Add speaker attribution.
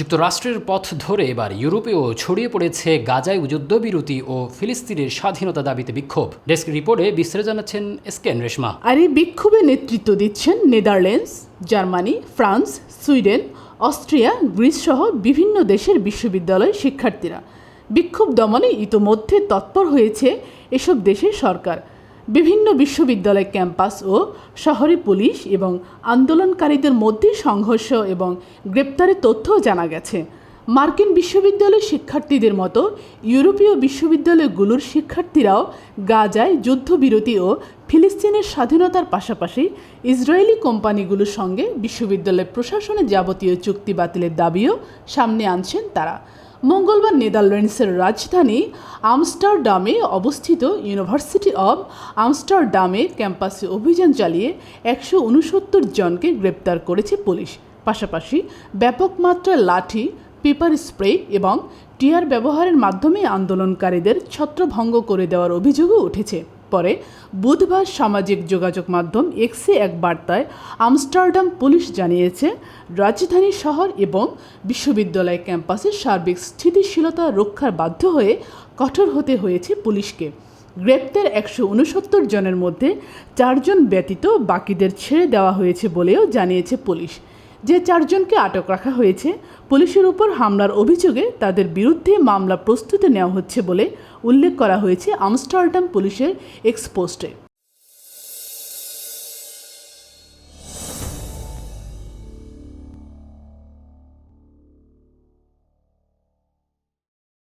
Speaker 1: যুক্তরাষ্ট্রের পথ ধরে এবার ইউরোপেও ছড়িয়ে পড়েছে গাজায় যুদ্ধবিরতি ও ফিলিস্তিনের স্বাধীনতা দাবিতে বিক্ষোভ। ডেস্ক রিপোর্টে বিস্তারিত জানাচ্ছেন এসকেন রেশমা।
Speaker 2: আর এই বিক্ষোভে নেতৃত্ব দিচ্ছেন Netherlands, Germany, France, Sweden, Austria, Greece সহ বিভিন্ন দেশের বিশ্ববিদ্যালয়ের শিক্ষার্থীরা। বিক্ষোভ দমনে ইতোমধ্যে তৎপর হয়েছে এসব দেশের সরকার। বিভিন্ন বিশ্ববিদ্যালয় ক্যাম্পাস ও শহরে পুলিশ এবং আন্দোলনকারীদের মধ্যে সংঘর্ষ এবং গ্রেপ্তারের তথ্যও জানা গেছে। মার্কিন বিশ্ববিদ্যালয় শিক্ষার্থীদের মতো ইউরোপীয় বিশ্ববিদ্যালয়গুলোর শিক্ষার্থীরাও গাজায় যুদ্ধবিরতি ও ফিলিস্তিনের স্বাধীনতার পাশাপাশি ইসরায়েলি কোম্পানিগুলোর সঙ্গে বিশ্ববিদ্যালয় প্রশাসনের যাবতীয় চুক্তি বাতিলের দাবিও সামনে আনছেন তারা। মঙ্গলবার নেদারল্যান্ডসের রাজধানী আমস্টারডামে অবস্থিত ইউনিভার্সিটি অব আমস্টারডামে ক্যাম্পাসে অভিযান চালিয়ে একশো উনসত্তর জনকে গ্রেপ্তার করেছে পুলিশ। পাশাপাশি ব্যাপক মাত্রায় লাঠি, পেপার স্প্রে এবং টিয়ার ব্যবহারের মাধ্যমে আন্দোলনকারীদের ছত্রভঙ্গ করে দেওয়ার অভিযোগও উঠেছে। পরে বুধবার সামাজিক যোগাযোগ মাধ্যম এক্সে এক বার্তায় আমস্টারডাম পুলিশ জানিয়েছে, রাজধানী শহর এবং বিশ্ববিদ্যালয় ক্যাম্পাসের সার্বিক স্থিতিশীলতা রক্ষার বাধ্য হয়ে কঠোর হতে হয়েছে পুলিশকে। গ্রেপ্তার একশো উনসত্তর জনের মধ্যে চারজন ব্যতীত বাকিদের ছেড়ে দেওয়া হয়েছে বলেও জানিয়েছে পুলিশ। যে চারজনকে আটক রাখা হয়েছে পুলিশের উপর হামলার অভিযোগে তাদের বিরুদ্ধে মামলা প্রস্তুতি নেওয়া হচ্ছে বলে উল্লেখ করা হয়েছে আমস্টারডাম পুলিশের এক্সপোস্টে